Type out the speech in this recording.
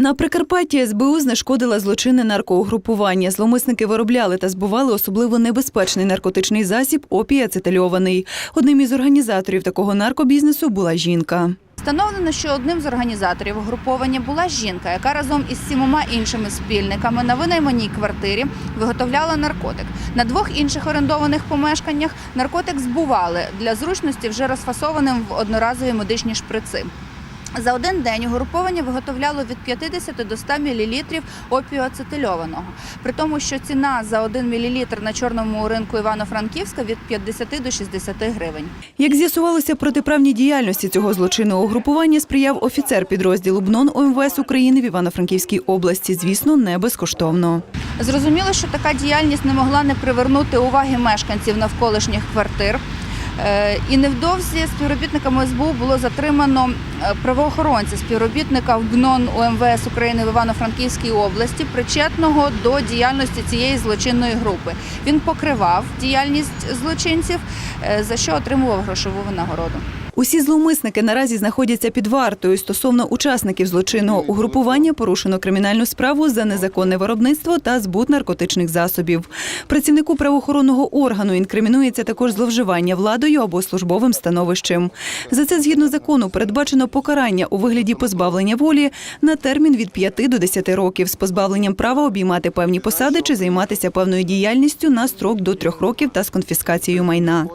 На Прикарпатті СБУ знешкодила злочинне наркоугрупування. Зломисники виробляли та збували особливо небезпечний наркотичний засіб опій ацетильований. Одним із організаторів такого наркобізнесу була жінка. Встановлено, що одним з організаторів угруповання була жінка, яка разом із сімома іншими спільниками на винайманій квартирі виготовляла наркотик. На двох інших орендованих помешканнях наркотик збували для зручності вже розфасованим в одноразові медичні шприци. За один день угруповання виготовляло від 50 до 100 мл опію ацетильованого. При тому, що ціна за 1 мл на чорному ринку Івано-Франківська від 50 до 60 гривень. Як з'ясувалося, протиправній діяльності цього злочинного угрупування сприяв офіцер підрозділу БНОН ОМВС України в Івано-Франківській області. Звісно, не безкоштовно. Зрозуміло, що така діяльність не могла не привернути уваги мешканців навколишніх квартир. Е, І невдовзі співробітниками СБУ було затримано е, правоохоронця, співробітника в ГНОН УМВС України в Івано-Франківській області, причетного до діяльності цієї злочинної групи. Він покривав діяльність злочинців, е, за що отримував грошову винагороду. Усі зловмисники наразі знаходяться під вартою. Стосовно учасників злочинного угрупування порушено кримінальну справу за незаконне виробництво та збут наркотичних засобів. Працівнику правоохоронного органу інкримінується також зловживання владою або службовим становищем. За це згідно закону передбачено покарання у вигляді позбавлення волі на термін від 5 до 10 років з позбавленням права обіймати певні посади чи займатися певною діяльністю на строк до 3 років та з конфіскацією майна.